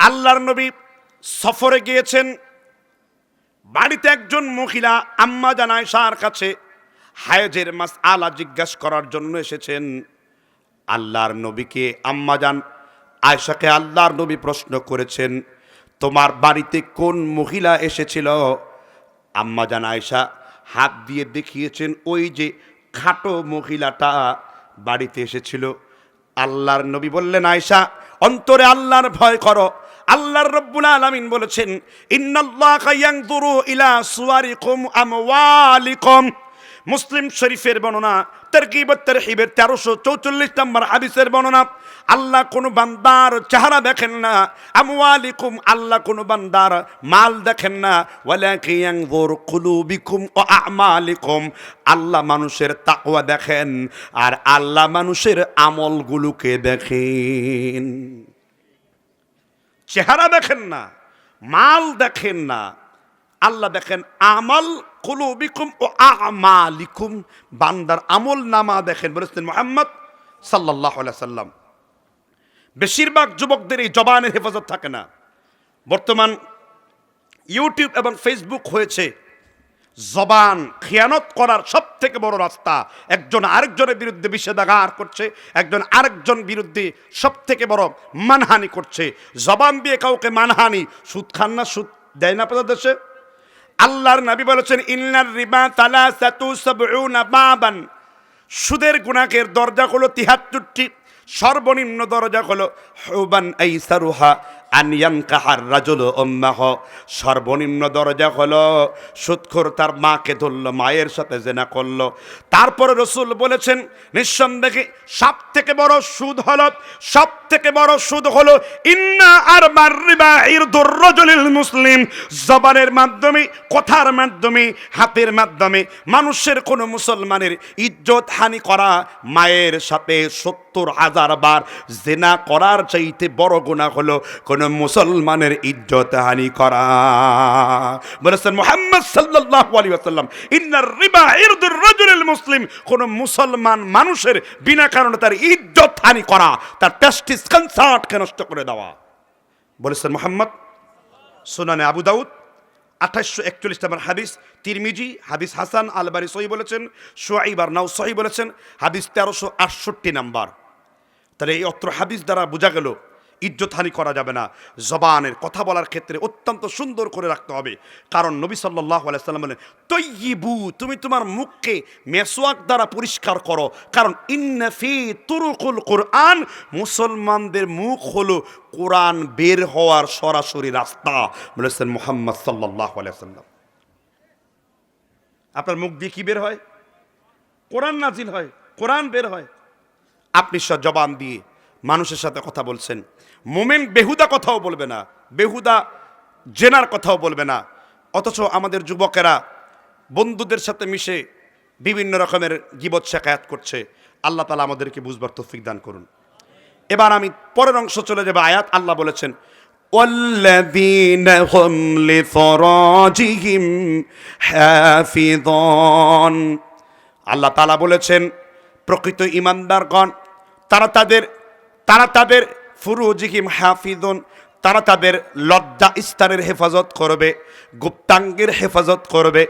আল্লাহর নবী সফরে গিয়েছেন। বাড়িতে একজন মহিলা আম্মা জানায় সার কাছে হায়েজের মাস আলা জিজ্ঞাসা করার জন্য এসেছেন। আল্লাহর নবীকে আম্মা আম্মাজান আয়সাকে আল্লাহর নবী প্রশ্ন করেছেন, তোমার বাড়িতে কোন মহিলা এসেছিল? আম্মা আম্মাজান আয়সা হাত দিয়ে দেখিয়েছেন, ওই যে খাটো মহিলাটা বাড়িতে এসেছিল। আল্লাহর নবী বললেন আয়সা অন্তরে আল্লাহর ভয় করো আল্লাহর রব্বুল আলামিন বলেছেন, ইন্নাল্লাহা ইয়ানজুরু ইলা সুওয়ারিকুম আমওয়ালিকুম। মুসলিম শরীফের বর্ণনা, তারকিব তারহিবের তেরোশো চৌচল্লিশ নম্বর হাদিসের বর্ণনা, আল্লাহ কোন বান্দার চেহারা দেখেন না, আমওয়ালিকুম আল্লাহ কোন বান্দার মাল দেখেন না, ওয়ালাকি ইয়ানজুর কুলুবিকুম ও আমালিকুম। আল্লাহ মানুষের তাকওয়া দেখেন, আর আল্লাহ মানুষের আমলগুলোকে দেখেন। চেহারা দেখেন না, মাল দেখেন না। আল্লাহ দেখেন, আমল কুলুবিকুম ও আমালিকুম। বান্দার আমল নামা দেখেন, বলেছেন মোহাম্মদ সাল্লাহ সাল্লাম। বেশিরভাগ যুবকদের এই জবানের হেফাজত থাকে না। বর্তমান ইউটিউব এবং ফেসবুক হয়েছে জবান খেয়ানত করার সব থেকে বড় রাস্তা। একজন আরেকজনের বিরুদ্ধে বিষেধাগার করছে, একজন আরেকজন বিরুদ্ধে সব থেকে বড় মানহানি করছে। জবান দিয়ে কাউকে মানহানি, সুদ খান না, সুদ দেয় না আপনাদের দেশে? আল্লাহর নবী বলেছেন, ইন্নার রিবা তালা সাতু সাবউনা বাবান। সুদের গুণাকের দরজা হলো তিহাত্তরটি, সর্বনিম্ন দরজা হলো হুবান আইসারুহা। আনিয়ান কাহার রাজুল উম্মাহ। সর্বনিম্ন দরজা হলো, সুৎখর তার মাকে ধরল, মায়ের সাথে জেনা করল। তারপরে রসুল বলেছেন, নিঃসন্দেহে সব থেকে বড় সুদ হল সব থেকে বড় সুদ হলো, ইন্না আর মারিবা ইরদুর রজুলিল মুসলিম। জবানের মাধ্যমে, কথার মাধ্যমে, হাতের মাধ্যমে, মানুষের কোনো মুসলমানের ইজ্জত হানি করা মায়ের সাথে সত্তর হাজার বার জেনা করার চাইতে বড় গুণা হলো কোনো মুসলমানের ইজ্জত হানি করা। বলেছেন মোহাম্মদ সাল্লাল্লাহু আলাইহি ওয়াসাল্লাম ইন্নার রিবা ইরদুর রাজুলিল মুসলিম। কোন মুসলমান মানুষের বিনা কারণে তার ইজ্জত হানি করা, তার টেস্টিস কনসার্টকে নষ্ট করে দেওয়া? বলেছেন মোহাম্মদ, সোনানে আবু দাউদ আঠাশশো একচল্লিশ নাম্বার হাদিস, তিরমিজি, হাদিস হাসান আলবারি সহি বলেছেন সোয়াইবার নাও সহি বলেছেন, হাদিস তেরোশো আটষট্টি নাম্বার। তাহলে এই অত্র হাদিস দ্বারা বোঝা গেল ইজ্জতহানি করা যাবে না। জবানের কথা বলার ক্ষেত্রে অত্যন্ত সুন্দর করে রাখতে হবে। কারণ নবী সাল্লাহ আলাইসাল্লাম বলেন তৈবু তুমি তোমার মুখকে মেসোয়াক দ্বারা পরিষ্কার করো। কারণ ইন্নাফি তুরুকুল কোরআন, মুসলমানদের মুখ হলো কোরআন বের হওয়ার সরাসরি রাস্তা। বলেছেন মোহাম্মদ সাল্লাহ আলাইসাল্লাম আপনার মুখ দিয়ে কি বের হয়? কোরআন নাজিল হয়, কোরআন বের হয়। আপনি সব জবান দিয়ে মানুষের সাথে কথা বলছেন মোমেন বেহুদা কথাও বলবে না বেহুদা জেনার কথাও বলবে না অথচ আমাদের যুবকেরা বন্ধুদের সাথে মিশে বিভিন্ন রকমের গিবত শেখায়াত করছে আল্লাহ তালা আমাদেরকে বুঝবার তৌফিক দান করুন এবার আমি পরের অংশ চলে যাবে আয়াত আল্লাহ বলেছেন والذين هم لفراجهم حافظون আল্লাহ তালা বলেছেন প্রকৃত ইমানদারগণ তারা তাদের তারা তাদের ফুরুজিহিম হাফিদুন তারা তাদের লজ্জা স্থানের হেফাজত করবে, গুপ্তাঙ্গের হেফাজত করবে।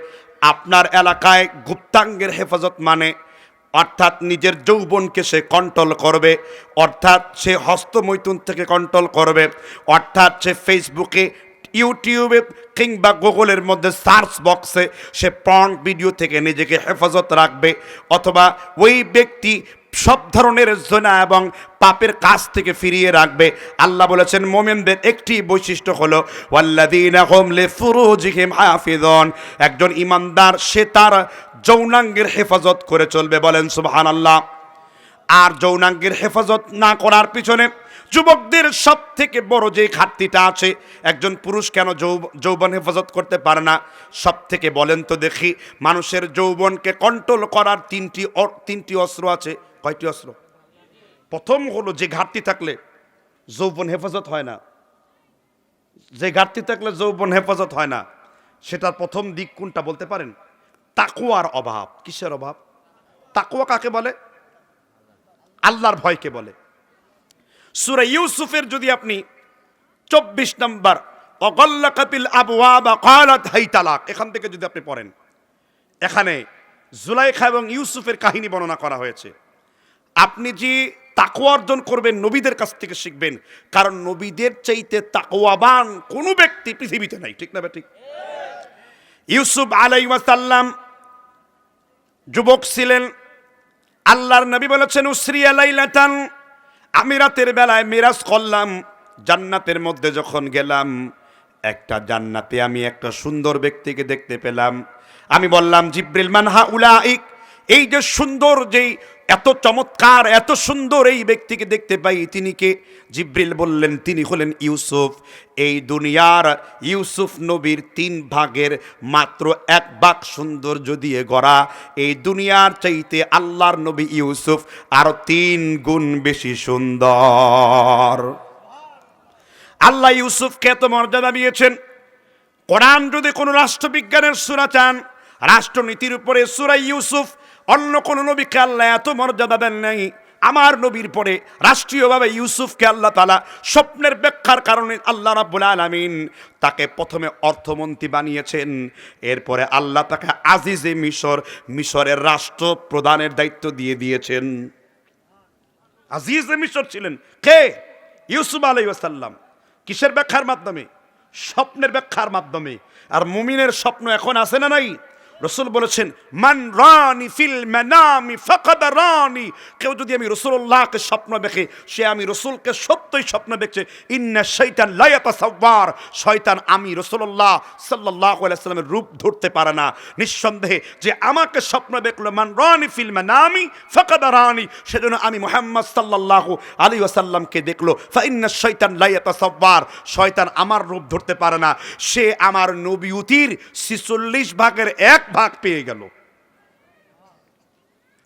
আপনার এলাকায় গুপ্তাঙ্গের হেফাজত মানে অর্থাৎ নিজের যৌবনকে সে কন্ট্রোল করবে, অর্থাৎ সে হস্তমৈথুন থেকে কন্ট্রোল করবে, অর্থাৎ সে ফেসবুকে ইউটিউবে কিংবা গুগলের মধ্যে সার্চ বক্সে সে পর্ন ভিডিও থেকে নিজেকে হেফাজত রাখবে, অথবা ওই ব্যক্তি সব ধরনের জনা এবং পাপের কাজ থেকে ফিরিয়ে রাখবে। আল্লাহ বলেছেন, মোমেনদের একটি বৈশিষ্ট্য হলো হাফিযুন। একজন ইমানদার, সে তার যৌনাঙ্গের হেফাজত করে চলবে। বলেন, সুবহানাল্লাহ। আর যৌনাঙ্গের হেফাজত না করার পিছনে যুবকদের সব থেকে বড় যে ঘাটতিটা আছে, একজন পুরুষ কেন যৌবন হেফাজত করতে পারে না? সব থেকে বলেন তো দেখি, মানুষের যৌবনকে কন্ট্রোল করার তিনটি তিনটি অস্ত্র আছে। কয়টি অস্ত্র? প্রথম হলো যে ঘাটতি থাকলে যৌবন হেফাজত হয় না। যে ঘাটতি থাকলে যৌবন হেফাজত হয় না, সেটার প্রথম দিক কোনটা বলতে পারেন? তাকুয়ার অভাব। কিসের অভাব? তাকুয়া কাকে বলে? আল্লাহর ভয়কে বলে। সুরা ইউসুফের যদি আপনি চব্বিশ নম্বর অগল্লা কাপিল তালাক এখান থেকে যদি আপনি পড়েন, এখানে জুলাইখা এবং ইউসুফের কাহিনী বর্ণনা করা হয়েছে। আপনি যে তাকওয়া অর্জন করবেন, নবীদের কাছ থেকে শিখবেন। কারণ নবীদের চাইতে তাকওয়াবান কোনো ব্যক্তি পৃথিবীতে নাই, ঠিক না ঠিক ইউসুফ আলাইসাল্লাম যুবক ছিলেন। আল্লাহর নবী বলেছেন উসরি আলাইলাতান আমি রাতের বেলায় মিরাজ করলাম, জান্নাতের মধ্যে যখন গেলাম, একটা জান্নাতে আমি একটা সুন্দর ব্যক্তিকে দেখতে পেলাম। আমি বললাম, জিব্রিল মানহা উলাইক এই যে সুন্দর যেই এত চমৎকার, এত সুন্দর এই ব্যক্তিকে দেখতে পাই, তিনি কে? জিব্রিল বললেন, তিনি হলেন ইউসুফ। এই দুনিয়ার ইউসুফ নবীর তিন ভাগের মাত্র এক ভাগ সৌন্দর্য দিয়ে গড়া, এই দুনিয়ার চাইতে আল্লাহর নবী ইউসুফ আরও তিন গুণ বেশি সুন্দর। আল্লাহ ইউসুফকে এত মর্যাদা দিয়েছেন। কোরআন যদি কোনো রাষ্ট্রবিজ্ঞানের সুরা চান রাষ্ট্রনীতির উপরে সুরাই ইউসুফ, অন্য কোনো নবীকে আল্লাহ এত মর্যাদা দেন নাই। আমার নবীর পরে রাষ্ট্রীয়ভাবে ইউসুফকে আল্লাহ তালা স্বপ্নের ব্যাখ্যার কারণে আল্লাহ রাব্বুল আলামিন তাকে প্রথমে অর্থমন্ত্রী বানিয়েছেন। এরপরে আল্লাহ তাকে আজিজে মিশর, মিশরের রাষ্ট্র প্রধানের দায়িত্ব দিয়ে দিয়েছেন। আজিজে মিশর ছিলেন কে? ইউসুফ আলাইসাল্লাম কিসের ব্যাখ্যার মাধ্যমে? স্বপ্নের ব্যাখ্যার মাধ্যমে। আর মুমিনের স্বপ্ন এখন আছে না নাই? রসুল বলেছেন, মান রানি ফিল মানামি ফাকাদ রানি। কেউ যদি আমি রসুল্লাহকে স্বপ্ন দেখে, সে আমি রসুলকে সত্যই স্বপ্ন দেখছে, ইন্না শৈতান লায়াতা সাব্বার শয়তান আমি রসুল্লাহ সাল্লাহ আলাইসাল্লামের রূপ ধরতে পারে না। নিঃসন্দেহে যে আমাকে স্বপ্ন দেখল, মান রানি ফিল মানামি ফাকাদ রানি, সেজন্য আমি মোহাম্মদ সাল্লাহ আলী ওয়াসাল্লামকে দেখল ফাইন্না শৈতান লাইয়াতা সব্বার শয়তান আমার রূপ ধরতে পারে না। সে আমার নবীতির ছিচল্লিশ ভাগের এক ভাগ পেয়ে গেল।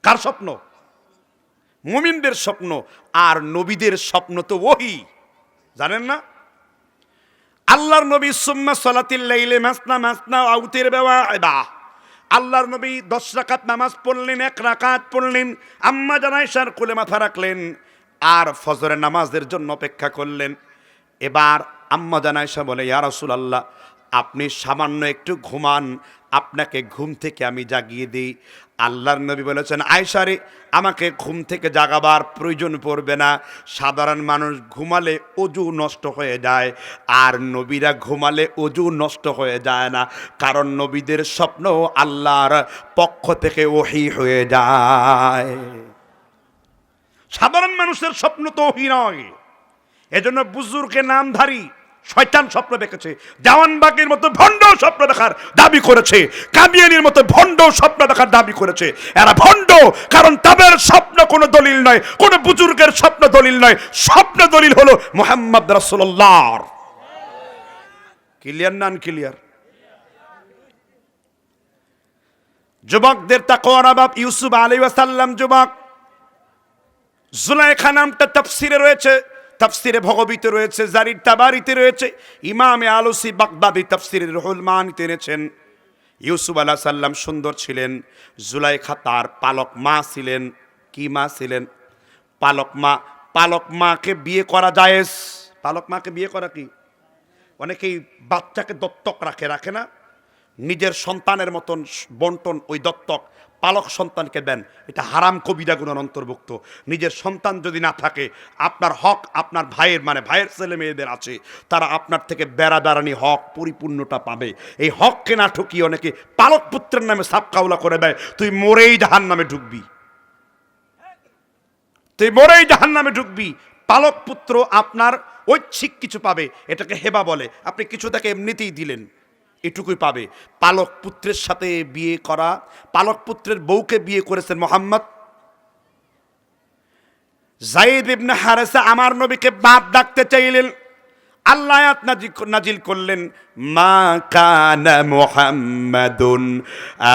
কার স্বপ্ন? মুমিনদের স্বপ্ন আর নবীদের স্বপ্ন তো ওহি জানেন না? আল্লাহর নবী সুম্মা সলাতিল্লাইলে মাসনা মাসনা আউতের বেওয়া আল্লাহর নবী দশ রাকাত নামাজ পড়লেন, এক রাকাত পড়লেন, আম্মা জানাইশার কোলে মাথা রাখলেন, আর ফজরের নামাজের জন্য অপেক্ষা করলেন। এবার আম্মা জানাইশা বলে, ইয়া রাসূলুল্লাহ আপনি সামান্য একটু ঘুমান। আপনাকে ঘুম থেকে আমি জাগিয়ে দিই। আল্লাহর নবী বলেছেন আয়সারে আমাকে ঘুম থেকে জাগাবার প্রয়োজন পড়বে না। সাধারণ মানুষ ঘুমালে অজু নষ্ট হয়ে যায়, আর নবীরা ঘুমালে অজু নষ্ট হয়ে যায় না। কারণ নবীদের স্বপ্ন আল্লাহর পক্ষ থেকে ওহি হয়ে যায়। সাধারণ মানুষের স্বপ্ন তো ওহি নয়। এজন্য বুজুর্গের নামধারী শয়তান স্বপ্ন দেখেছে। জাওয়ানবাগের মতো ভণ্ড স্বপ্ন দেখার দাবি করেছে। কাবিয়ানির মতো ভণ্ড স্বপ্ন দেখার দাবি করেছে। এরা ভণ্ড, কারণ তাদের স্বপ্ন কোনো দলিল নয়, কোনো বুজুর্গের স্বপ্ন দলিল নয়। স্বপ্ন দলিল হলো মোহাম্মদ রাসূলুল্লাহ। ক্লিয়ার নান ক্লিয়ার যুবকদের তাকওয়ার অভাব, ইউসুফ আলাইহিস সাল্লাম যুবক। জুলাইখা নামটা তাফসিরে রয়েছে। তাফসিরে ভগবীতে রয়েছে, জারির তাবারিতে রয়েছে, ইমামে আলসি বাগদাদি তাফসিরে রহুল মানিতে এনেছেন ইউসুফ আলাহ সাল্লাম সুন্দর ছিলেন, জুলাইখা তার পালক মা ছিলেন। কি মা ছিলেন? পালক মা, পালক মাকে বিয়ে করা জায়েজ। পালক মাকে বিয়ে করা কি? অনেকেই বাচ্চাকে দত্তক রাখে রাখে না? নিজের সন্তানের মতন বন্টন, ওই দত্তক, পালক সন্তানকে দেন। এটা হারাম কবিরা অন্তর্ভুক্ত। নিজের সন্তান যদি না থাকে, আপনার হক আপনার ভাইয়ের মানে ভাইয়ের ছেলে মেয়েদের আছে। তারা আপনার থেকে বেড়া বেড়ানি হক পরিপূর্ণটা পাবে। এই হককে না ঠকিয়ে অনেকে পালক পুত্রের নামে সাপ কাউলা করে দেয়। তুই মরেই জাহান নামে ঢুকবি। তুই মরেই জাহান নামে ঢুকবি। পালক পুত্র আপনার ঐচ্ছিক কিছু পাবে। এটাকে হেবা বলে। আপনি কিছু তাকে এমনিতেই দিলেন। এটুকুই পাবে। পালক পুত্রের সাথে বিয়ে করা, পালক পুত্রের বউকে বিয়ে করেছেন মোহাম্মদ। জাইদ ইবনে হারেসা আমার নবীকে বাপ ডাকতে চাইলেন। আল্লাহ নাজিল করলেন, মা কানা মুহাম্মাদুন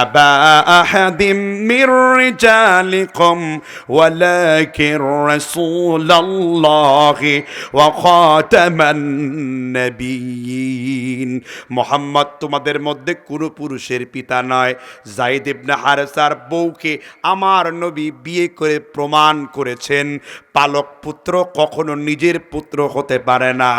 আবা আহাদিম মির রিজালিকুম ওয়ালাকিন রাসূলুল্লাহি ওয়া খাতামান নবিয়্যিন মুহাম্মদ তোমাদের মধ্যে কোনো পুরুষের পিতা নয়। জাইদ ইবনে হারেসার বউকে আমার নবী বিয়ে করে প্রমাণ করেছেন। পালক পুত্র কখনো নিজের পুত্র হতে পারে না।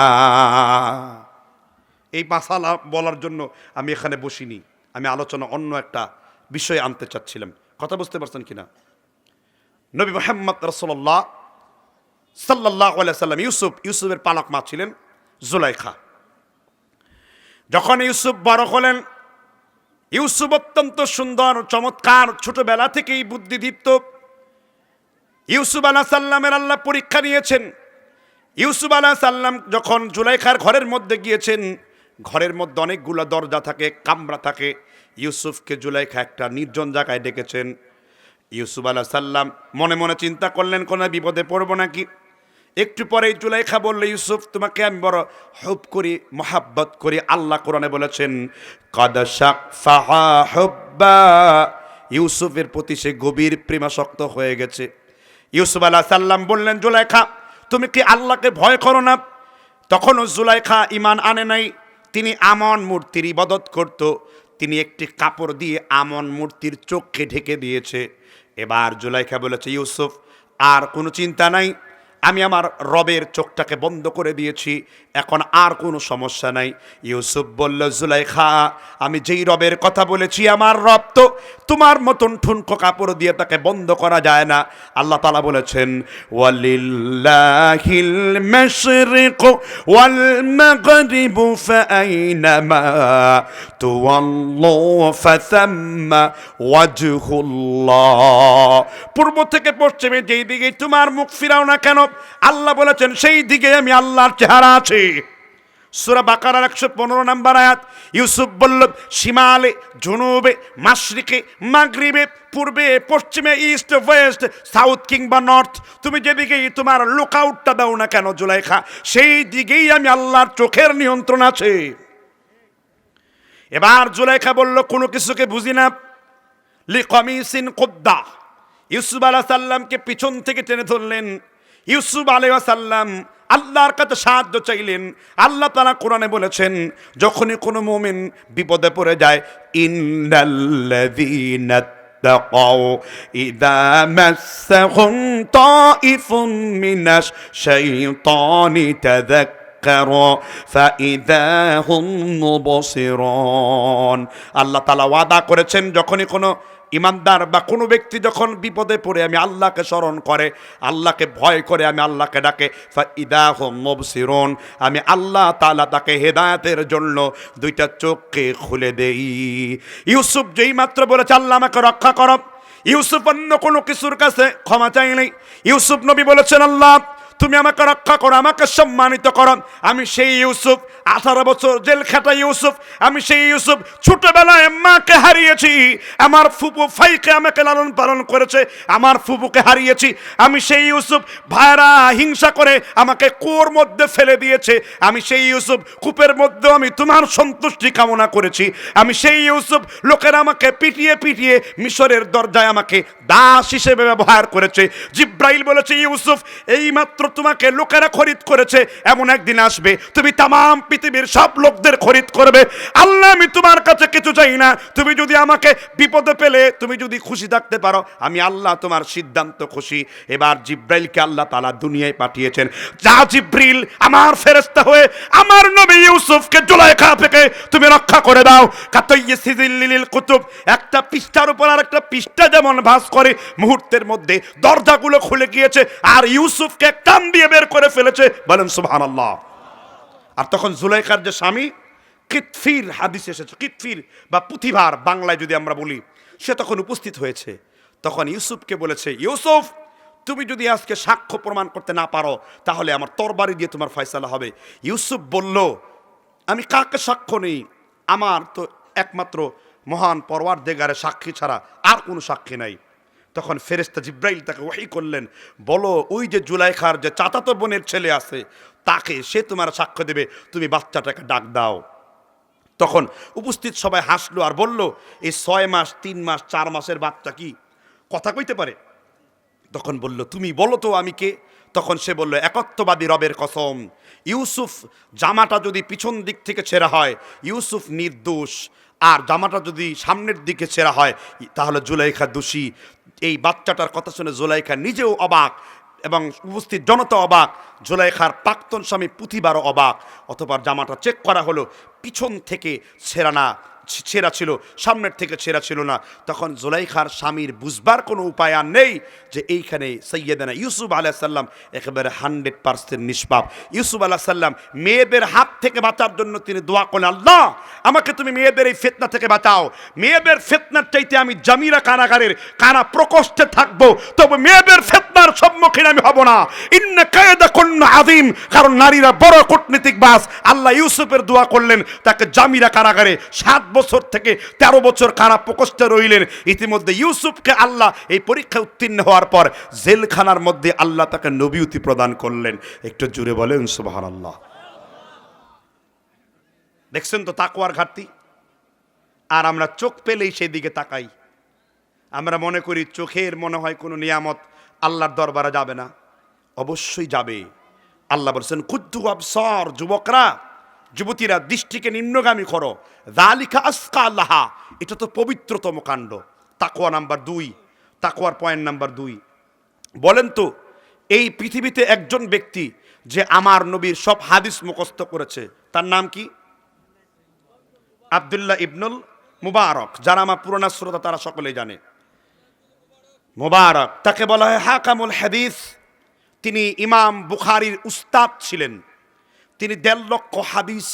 এই মাসালা বলার জন্য আমি এখানে বসিনি। আমি আলোচনা অন্য একটা বিষয় আনতে চাচ্ছিলাম। কথা বুঝতে পারছেন কিনা? নবী মোহাম্মদ রসল্লাহ সাল্লাহ সাল্লাম ইউসুফ, ইউসুফের পালক মা ছিলেন জুলাইখা। যখন ইউসুফ বড় হলেন, ইউসুফ অত্যন্ত সুন্দর, চমৎকার, ছোটবেলা থেকেই বুদ্ধিদীপ্ত। ইউসুফ আলাহ সাল্লামের আল্লাহ পরীক্ষা নিয়েছেন। ইউসুফ আলাহ সাল্লাম যখন জুলাইখার ঘরের মধ্যে গিয়েছেন, ঘরের মধ্যে অনেকগুলো দরজা থাকে, কামরা থাকে, ইউসুফকে জুলাইখা একটা নির্জন জায়গায় ডেকেছেন। ইউসুফ আলাহ সাল্লাম মনে মনে চিন্তা করলেন, কোনো বিপদে পড়ব নাকি? একটু পরেই জুলাইখা বললে, ইউসুফ, তোমাকে আমি বড় হুব করি, মোহাব্বত করি, আল্লাহ কোরআনে বলেছেন ইউসুফের প্রতি সে গভীর প্রেমাসক্ত হয়ে গেছে। ইউসুফ আলাহ সাল্লাম বললেন, জুলাইখা তুমি কি আল্লাহকে ভয় করো না? তখনও জুলাইখা ইমান আনে নাই। তিনি আমন মূর্তির ইবাদত করত। তিনি একটি কাপড় দিয়ে আমন মূর্তির চোখকে ঢেকে দিয়েছে। এবার জুলাইখা বলেছে, ইউসুফ, আর কোনো চিন্তা নাই। আমি আমার রবের চোখটাকে বন্ধ করে দিয়েছি। এখন আর কোনো সমস্যা নাই। ইউসুফ বলল, জুলাইখা, আমি যেই রবের কথা বলেছি, আমার রব তো তোমার মতন ঠুনকো কাপড় দিয়ে তাকে বন্ধ করা যায় না। আল্লাহ তালা বলেছেন পূর্ব থেকে পশ্চিমে যেই দিকে তোমার মুখ ফিরাও না কেন আল্লাহ বলেছেন, সেই দিকে আমি আল্লাহর চেহারা আছে। সুরা বাকারার একশো পনেরো নাম্বার আয়াত, ইউসুফ বলল সীমালে জুনুবে, মাশরিকে, মাগরিবে, পূর্বে, পশ্চিমে, ইস্ট, ওয়েস্ট, সাউথ কিংবা নর্থ, তুমি যেদিকেই তোমার লুক আউটটা দাও না কেন জুলাইখা, সেই দিকেই আমি আল্লাহর চোখের নিয়ন্ত্রণ আছে। এবার জুলাইখা বলল, কোনো কিছুকে বুঝি না। লি কমিসিন কোদ্দা। ইউসুফ আলাহ সাল্লামকে পিছন থেকে টেনে ধরলেন। ইউসুফ আলাইসাল্লাম আল্লাহর কাছে সাহায্য চাইলেন আল্লাহ তারা কোরআনে বলেছেন যখনই কোনো মোমেন বিপদে পড়ে যায় ইন্দাল্লাযীনা اتقوا إذا مسهم طائف من الشيطان تذكروا فإذا هم مبصرون আল্লাহ তালা ওয়াদা করেছেন যখনই কোনো ইমানদার বা কোনো ব্যক্তি যখন বিপদে পড়ে, আমি আল্লাহকে স্মরণ করে, আল্লাহকে ভয় করে, আমি আল্লাহকে ডাকে ইদাহ মবসিরন, আমি আল্লাহ তালা তাকে হেদায়তের জন্য দুইটা চোখকে খুলে দেই। ইউসুফ যেই মাত্র বলেছে, আল্লাহ আমাকে রক্ষা করো। ইউসুফ অন্য কোনো কিছুর কাছে ক্ষমা চাইনি ইউসুফ নবী বলেছেন, আল্লাহ তুমি আমাকে রক্ষা করো, আমাকে সম্মানিত করো। আমি সেই ইউসুফ, আঠারো বছর জেল খাটা ইউসুফ, আমি সেই ইউসুফ, ছোটবেলায় মাকে হারিয়েছি। আমার ফুপু ফাইকে আমাকে লালন পালন করেছে, আমার ফুপুকে হারিয়েছি। আমি সেই ইউসুফ, ভাইরা হিংসা করে আমাকে কুয়োর মধ্যে ফেলে দিয়েছে। আমি সেই ইউসুফ, কূপের মধ্যেও আমি তোমার সন্তুষ্টি কামনা করেছি। আমি সেই ইউসুফ, লোকের আমাকে পিটিয়ে পিটিয়ে মিশরের দরজায় আমাকে দাস হিসেবে ব্যবহার করেছে। জিব্রাইল বলেছে, ইউসুফ এই মাত্র তোমাকে লোকেরা খরিদ করেছে। এমন একদিন আসবে, তুমি তামাম পৃথিবীর সব লোকদের খরিদ করবে। আল্লাহ, আমি তোমার কাছে কিছু চাই না। তুমি যদি আমাকে বিপদে পেলে, তুমি যদি খুশি থাকতে পারো, আমি আল্লাহ তোমার সিদ্ধান্ত খুশি। এবার জিব্রাইলকে আল্লাহ তালা দুনিয়ায় পাঠিয়েছেন। যা জিব্রিল আমার ফেরেস্তা হয়ে আমার নবী ইউসুফকে জুলাইখা থেকে তুমি রক্ষা করে দাও। সিজিল্লিল কুতুব, একটা পৃষ্ঠার উপর আর একটা পৃষ্ঠা যেমন ভাস করে, মুহূর্তের মধ্যে দরজাগুলো খুলে গিয়েছে। আর ইউসুফকে টান দিয়ে বের করে ফেলেছে। বলেন, সুবহানাল্লাহ। আর তখন জুলাইখার যে স্বামী, কিতফির হাদিস এসেছে। কিতফির বা পুথিভার বাংলায় যদি আমরা বলি, সে তখন উপস্থিত হয়েছে। তখন ইউসুফকে বলেছে, ইউসুফ, তুমি যদি আজকে সাক্ষ্য প্রমাণ করতে না পারো, তাহলে আমার তরবারি দিয়ে তোমার ফয়সালা হবে। ইউসুফ বলল, আমি কাকে সাক্ষ্য নেই? আমার তো একমাত্র মহান পরওয়ার দেগারে সাক্ষী ছাড়া আর কোনো সাক্ষী নাই। তখন ফেরেস্তা জিব্রাইল তাকে ওয়াহি করলেন, বলো, ওই যে জুলাইখার যে চাচাতো বোনের ছেলে আছে, তাকে সে তোমার সাক্ষ্য দেবে, তুমি বাচ্চাটাকে ডাক দাও। তখন উপস্থিত সবাই হাসলো আর বলল, এই ছয় মাস, তিন মাস, চার মাসের বাচ্চা কি? কথা কইতে পারে? তখন বলল, তুমি বলো তো আমি কে? তখন সে বলল, একত্ববাদী রবের কসম। ইউসুফ জামাটা যদি পিছন দিক থেকে ছেঁড়া হয়, ইউসুফ নির্দোষ। আর জামাটা যদি সামনের দিকে ছেঁড়া হয়, তাহলে জুলাইখা দোষী। এই বাচ্চাটার কথা শুনে জোলাইখা নিজেও অবাক এবং উপস্থিত জনতা অবাক। জোলাইখার প্রাক্তন স্বামী পুঁথিবারও অবাক। অথবা জামাটা চেক করা হলো, পিছন থেকে ছেঁড়া না। ছে- ছেঁড়া ছিল, সামনের থেকে ছেঁড়া ছিল না। তখন জোলাইখার স্বামীর বুঝবার কোনো উপায় আর নেই যে এইখানে সৈয়দানা ইউসুফ আলাহ সাল্লাম একেবারে হান্ড্রেড পার্সেন্ট নিষ্পাপ। ইউসুফ আলাহ সাল্লাম মেয়েদের হাত থেকে বাঁচার জন্য তিনি দোয়া করলেন, আল্লাহ, আমাকে তুমি মেয়েদের এই ফেতনা থেকে বাঁচাও। মেয়েদের ফেতনার চাইতে আমি জামিরা কারাগারের কারা প্রকোষ্ঠে থাকব, তবে মেয়েদের ফেতনার সম্মুখীন আমি হব না। আদিম কারণ নারীরা বড় কূটনীতিক বাস আল্লাহ ইউসুফের দোয়া করলেন, তাকে জামিরা কারাগারে সাত বছর থেকে তেরো বছর কারা প্রকোষ্ঠে রইলেন। ইতিমধ্যে ইউসুফকে আল্লাহ এই পরীক্ষায় উত্তীর্ণ হওয়ার পর জেলখানার মধ্যে আল্লাহ তাকে নবীতি প্রদান করলেন। একটু জুড়ে বলেন সুবাহান আল্লাহ দেখছেন তো তাকুয়ার ঘাটতি? আর আমরা চোখ পেলেই সেই দিকে তাকাই। আমরা মনে করি চোখের মনে হয় কোনো নিয়ামত আল্লাহর দরবারে যাবে না। অবশ্যই যাবে। আল্লাহ বলছেন, কুদ্দু আবসর, যুবকরা যুবতীরা দৃষ্টিকে নিম্নগামী করো। দালিকা আসকা আল্লাহা এটা তো পবিত্রতম কাণ্ড। তাকোয়া নাম্বার দুই। তাকোয়ার পয়েন্ট নাম্বার দুই। বলেন তো, এই পৃথিবীতে একজন ব্যক্তি যে আমার নবীর সব হাদিস মুখস্থ করেছে, তার নাম কি? আবদুল্লাহ ইবনুল মুবারক। যারা আমার পুরোনা শ্রোতা, তারা সকলেই জানে। মুবারক। তাকে বলা হয় হাকামুল হাদিস। তিনি ইমাম বুখারির উস্তাদ ছিলেন। তিনি দেড় লক্ষ হাদিস,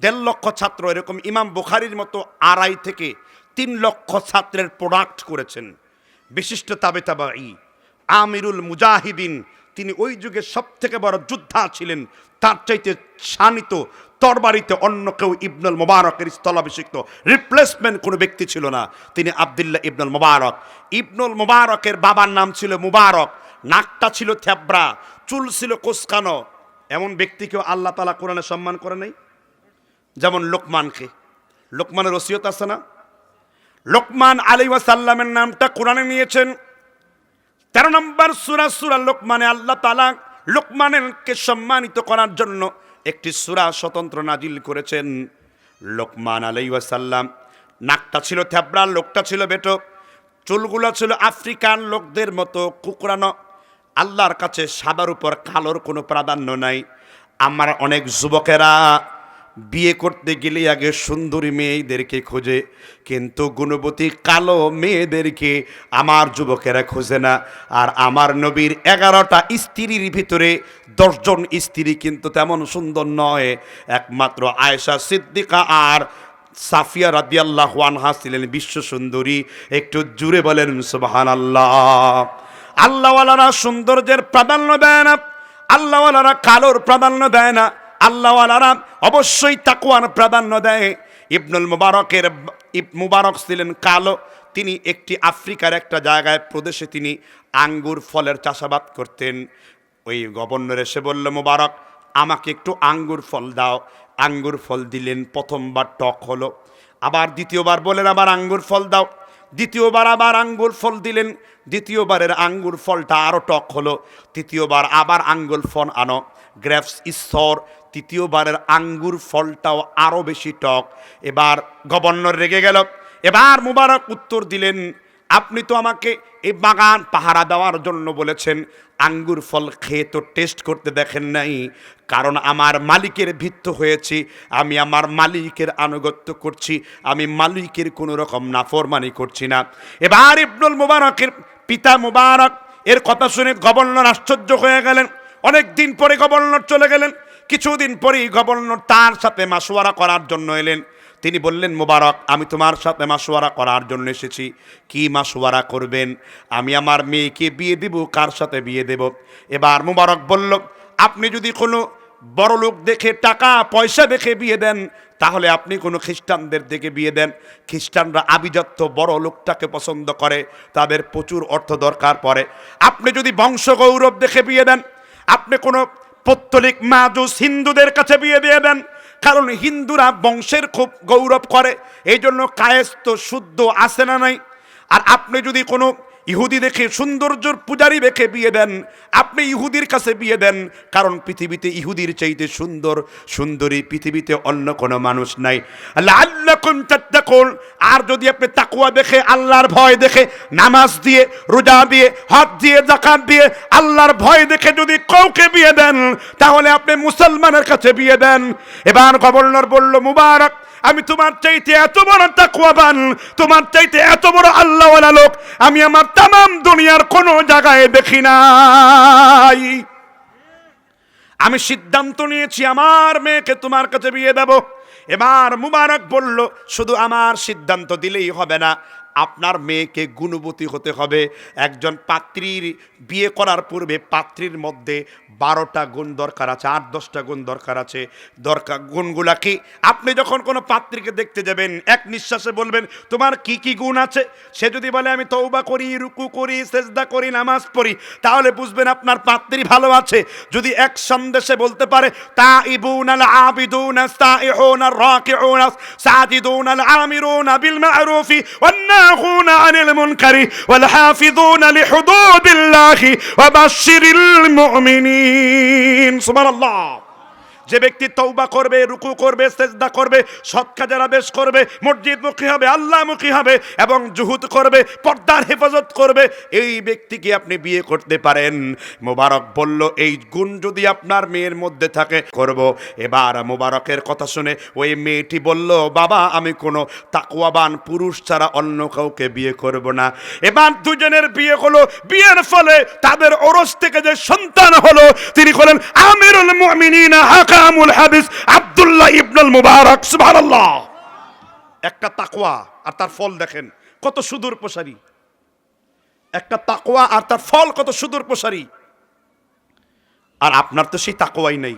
দেড় লক্ষ ছাত্র, এরকম ইমাম বুখারির মতো আড়াই থেকে তিন লক্ষ ছাত্রের প্রোডাক্ট করেছেন। বিশিষ্ট তাবে আমিরুল মুজাহিদিন, তিনি ওই যুগে সব থেকে বড় যোদ্ধা ছিলেন। তার চাইতে শানিত তরবারিতে অন্য কেউ ইবনুল মোবারকের স্থলাভিষিক্ত রিপ্লেসমেন্ট কোনো ব্যক্তি ছিল না। তিনি আবদুল্লাহ ইবনুল মোবারক। ইবনুল মোবারকের বাবার নাম ছিল মুবারক। নাকটা ছিল থ্যাবরা চুল ছিল কোসকানো। এমন ব্যক্তিকেও আল্লাহ তালা কোরআনে সম্মান করে নাই? যেমন লোকমানকে। লোকমানের ওসিয়ত আছে না? লোকমান আলী ওয়াসাল্লামের নামটা কোরআনে নিয়েছেন। তেরো নম্বর সুরা সুরা লোকমানে আল্লাহ তালা লোকমানেরকে সম্মানিত করার জন্য একটি সুরা স্বতন্ত্র নাজিল করেছেন। লোকমান আলাই ওয়াসাল্লাম। নাকটা ছিল থ্যাবড়া লোকটা ছিল বেটো। চুলগুলো ছিল আফ্রিকান লোকদের মতো কুকরানো আল্লাহর কাছে সাদার উপর কালোর কোনো প্রাধান্য নাই। আমার অনেক যুবকেরা বিয়ে করতে গেলে আগে সুন্দরী মেয়েদেরকে খোঁজে, কিন্তু গুণবতী কালো মেয়েদেরকে আমার যুবকেরা খোঁজে না। আর আমার নবীর এগারোটা স্ত্রীর ভিতরে দশজন স্ত্রী কিন্তু তেমন সুন্দর নয়। একমাত্র আয়েশা সিদ্দিকা আর সাফিয়া রাদিয়াল্লাহু আনহা ছিলেন বিশ্ব সুন্দরী। একটু জুড়ে বলেন সুবহান আল্লাহ আল্লাহওয়ালারা সৌন্দর্যের প্রাধান্য দেয় না, আল্লাহওয়ালারা কালোর প্রাধান্য দেয় না, আল্লাহওয়ালারা অবশ্যই তাকুয়ার প্রাধান্য দেয়। ইবনুল মুবারকের, ইব মুবারক ছিলেন কালো, তিনি একটি আফ্রিকার একটা জায়গায় প্রদেশে তিনি আঙ্গুর ফলের চাষাবাদ করতেন। ওই গভর্নর এসে বলল, মুবারক, আমাকে একটু আঙ্গুর ফল দাও। আঙ্গুর ফল দিলেন, প্রথমবার টক হলো। আবার দ্বিতীয়বার বলেন আবার আঙ্গুর ফল দাও। দ্বিতীয়বার আবার আঙ্গুর ফল দিলেন, দ্বিতীয়বারের আঙ্গুর ফলটা আরও টক হলো, তৃতীয়বার আবার আঙ্গুর ফল আনো গ্রেপস ঈশ্বর তৃতীয়বারের আঙ্গুর ফলটাও আরও বেশি টক। এবার গভর্নর রেগে গেল, এবার মুবারক উত্তর দিলেন আপনি তো আমাকে এই বাগান পাহারা দেওয়ার জন্য বলেছেন, আঙ্গুর ফল খেয়ে তো টেস্ট করতে দেখেন নাই। কারণ আমার মালিকের ভিত্ত হয়েছি, আমি আমার মালিকের আনুগত্য করছি, আমি মালিকের কোনো রকম নাফরমানি করছি না। এবার ইবনুল মুবারকের পিতা মুবারক এর কথা শুনে গভর্নর আশ্চর্য হয়ে গেলেন। অনেক দিন পরে গভর্নর চলে গেলেন। কিছুদিন পরেই গভর্নর তার সাথে মাসোয়ারা করার জন্য এলেন। তিনি বললেন, মোবারক, আমি তোমার সাথে মাসোয়ারা করার জন্য এসেছি। কি মাসোয়ারা করবেন? আমি আমার মেয়েকে বিয়ে দেব, কার সাথে বিয়ে দেব? এবার মোবারক বলল, আপনি যদি কোনো বড় লোক দেখে টাকা, পয়সা দেখে বিয়ে দেন, তাহলে আপনি কোনো খ্রিস্টানদের দেখে বিয়ে দেন। খ্রিস্টানরা আবিজাত্য বড় লোকটাকে পছন্দ করে, তাদের প্রচুর অর্থ দরকার পড়ে। আপনি যদি বংশ গৌরব দেখে বিয়ে দেন, আপনি কোনো পত্তলিক মাজুস হিন্দুদের কাছে বিয়ে দিয়ে দেন। কারণ হিন্দুরা বংশের খুব গৌরব করে। এই জন্য কায়েস্ত, শুদ্ধ আসে না নাই? আর আপনি যদি কোনো ইহুদি দেখে সৌন্দর্যর পূজারি দেখে বিয়ে দেন। আপনি ইহুদির কাছে বিয়ে দেন, কারণ পৃথিবীতে ইহুদির চাইতে সুন্দর, সুন্দরী পৃথিবীতে অন্য কোনো মানুষ নাই। তাত্তাকুন। আর যদি আপনি তাকুয়া দেখে, আল্লাহর ভয় দেখে, নামাজ দিয়ে, রোজা দিয়ে, হজ দিয়ে জাকাত দিয়ে, আল্লাহর ভয় দেখে যদি কাউকে বিয়ে দেন, তাহলে আপনি মুসলমানের কাছে বিয়ে দেন। এবার গভর্নর বলল, মুবারক আমি তোমার চাইতে এত বড় তাকুয়াবান তোমার চাইতে এত বড় আল্লাহওয়ালা লোক, আমি আমার তাম দুনিয়ার কোনো জায়গায় দেখি নাই। আমি সিদ্ধান্ত নিয়েছি, আমার মেয়েকে তোমার কাছে বিয়ে দেব। এবার মুবারক বলল, শুধু আমার সিদ্ধান্ত দিলেই হবে না আপনার মেয়েকে গুণবতী হতে হবে। একজন পাত্রীর বিয়ে করার পূর্বে পাত্রীর মধ্যে বারোটা গুণ দরকার আছে, আট, দশটা গুণ দরকার আছে। দরকার গুণগুলা কি? আপনি যখন কোনো পাত্রীকে দেখতে যাবেন, এক নিঃশ্বাসে বলবেন, তোমার কি কি গুণ আছে? সে যদি বলে, আমি তৌবা করি, রুকু করি, সেজদা করি, নামাজ পড়ি, তাহলে বুঝবেন আপনার পাত্রী ভালো আছে। যদি এক সন্দেশে বলতে পারে তা ইবুন আল আবিদুন সাজিদুন আল আমিরুন বিল মারুফি والناهون عن المنكر والحافظون لحدود الله وبشر المؤمنين. سبحان الله. যে ব্যক্তি তৌবা করবে, রুকু করবে, সেজদা করবে সৎ কাজের আদেশ করবে, মসজিদমুখী হবে, আল্লাহমুখী হবে এবং জুহুদ করবে, পর্দার হেফাজত করবে, এই ব্যক্তিকে আপনি বিয়ে করতে পারেন। মোবারক বলল, এই গুণ যদি আপনার মেয়ের মধ্যে থাকে, করব। এবার মোবারকের কথা শুনে ওই মেয়েটি বলল, বাবা, আমি কোনো তাকুয়াবান পুরুষ ছাড়া অন্য কাউকে বিয়ে করব না। এবার দুজনের বিয়ে হলো। বিয়ের ফলে তাদের ওরস থেকে যে সন্তান হলো, তিনি হলেন আমিরুল মুমিনিন হাকামুল হাদিস আব্দুল্লাহ ইবনুল মুবারক, সুবহানাল্লাহ। একটা তাকওয়া আর তার ফল দেখেন, কত সুদূর প্রসারী। একটা তাকওয়া আর তার ফল কত সুদূর প্রসারী। আর আপনার তো সেই তাকওয়াই নেই।